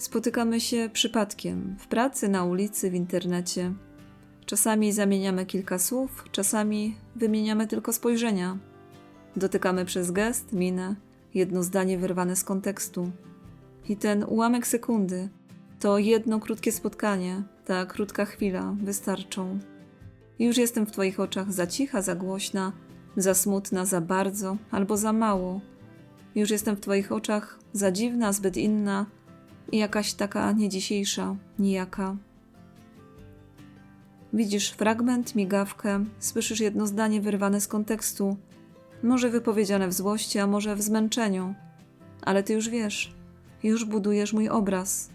Spotykamy się przypadkiem w pracy, na ulicy, w internecie. Czasami zamieniamy kilka słów, czasami wymieniamy tylko spojrzenia. Dotykamy przez gest, minę, jedno zdanie wyrwane z kontekstu. I ten ułamek sekundy, to jedno krótkie spotkanie, ta krótka chwila wystarczą. Już jestem w Twoich oczach za cicha, za głośna, za smutna, za bardzo albo za mało. Już jestem w Twoich oczach za dziwna, zbyt inna jakaś taka niedzisiejsza, nijaka. Widzisz fragment, migawkę, słyszysz jedno zdanie wyrwane z kontekstu, może wypowiedziane w złości, a może w zmęczeniu, ale ty już wiesz, już budujesz mój obraz.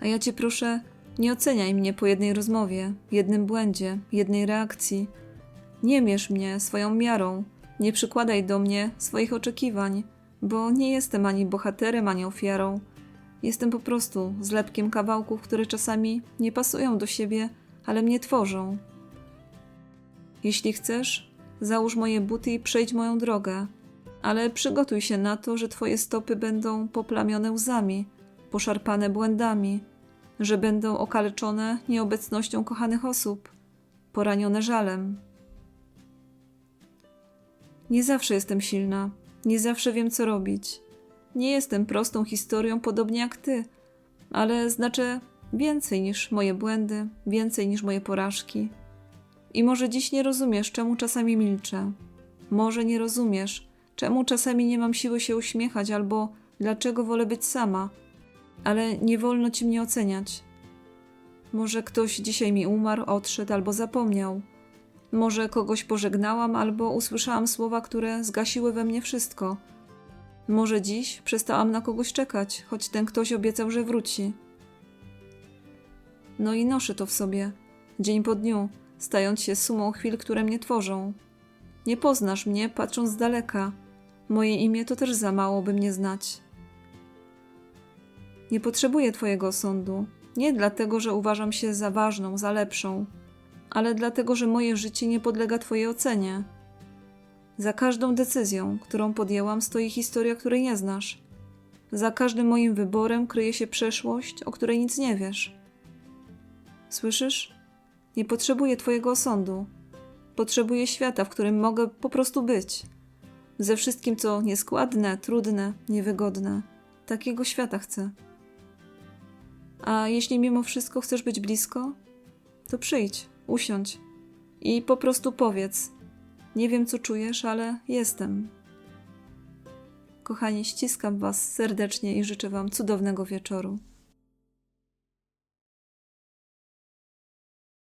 A ja cię proszę, nie oceniaj mnie po jednej rozmowie, jednym błędzie, jednej reakcji. Nie mierz mnie swoją miarą, nie przykładaj do mnie swoich oczekiwań, bo nie jestem ani bohaterem, ani ofiarą. Jestem po prostu zlepkiem kawałków, które czasami nie pasują do siebie, ale mnie tworzą. Jeśli chcesz, załóż moje buty i przejdź moją drogę, ale przygotuj się na to, że twoje stopy będą poplamione łzami, poszarpane błędami, że będą okaleczone nieobecnością kochanych osób, poranione żalem. Nie zawsze jestem silna, nie zawsze wiem, co robić. Nie jestem prostą historią, podobnie jak ty, ale znaczę więcej niż moje błędy, więcej niż moje porażki. I może dziś nie rozumiesz, czemu czasami milczę. Może nie rozumiesz, czemu czasami nie mam siły się uśmiechać, albo dlaczego wolę być sama, ale nie wolno ci mnie oceniać. Może ktoś dzisiaj mi umarł, odszedł albo zapomniał. Może kogoś pożegnałam albo usłyszałam słowa, które zgasiły we mnie wszystko. Może dziś przestałam na kogoś czekać, choć ten ktoś obiecał, że wróci. No i noszę to w sobie, dzień po dniu, stając się sumą chwil, które mnie tworzą. Nie poznasz mnie, patrząc z daleka. Moje imię to też za mało, by mnie znać. Nie potrzebuję Twojego osądu. Nie dlatego, że uważam się za ważną, za lepszą, ale dlatego, że moje życie nie podlega Twojej ocenie. Za każdą decyzją, którą podjęłam, stoi historia, której nie znasz. Za każdym moim wyborem kryje się przeszłość, o której nic nie wiesz. Słyszysz? Nie potrzebuję Twojego osądu. Potrzebuję świata, w którym mogę po prostu być. Ze wszystkim, co nieskładne, trudne, niewygodne. Takiego świata chcę. A jeśli mimo wszystko chcesz być blisko, to przyjdź, usiądź i po prostu powiedz: Nie wiem, co czujesz, ale jestem. Kochani, ściskam Was serdecznie i życzę Wam cudownego wieczoru.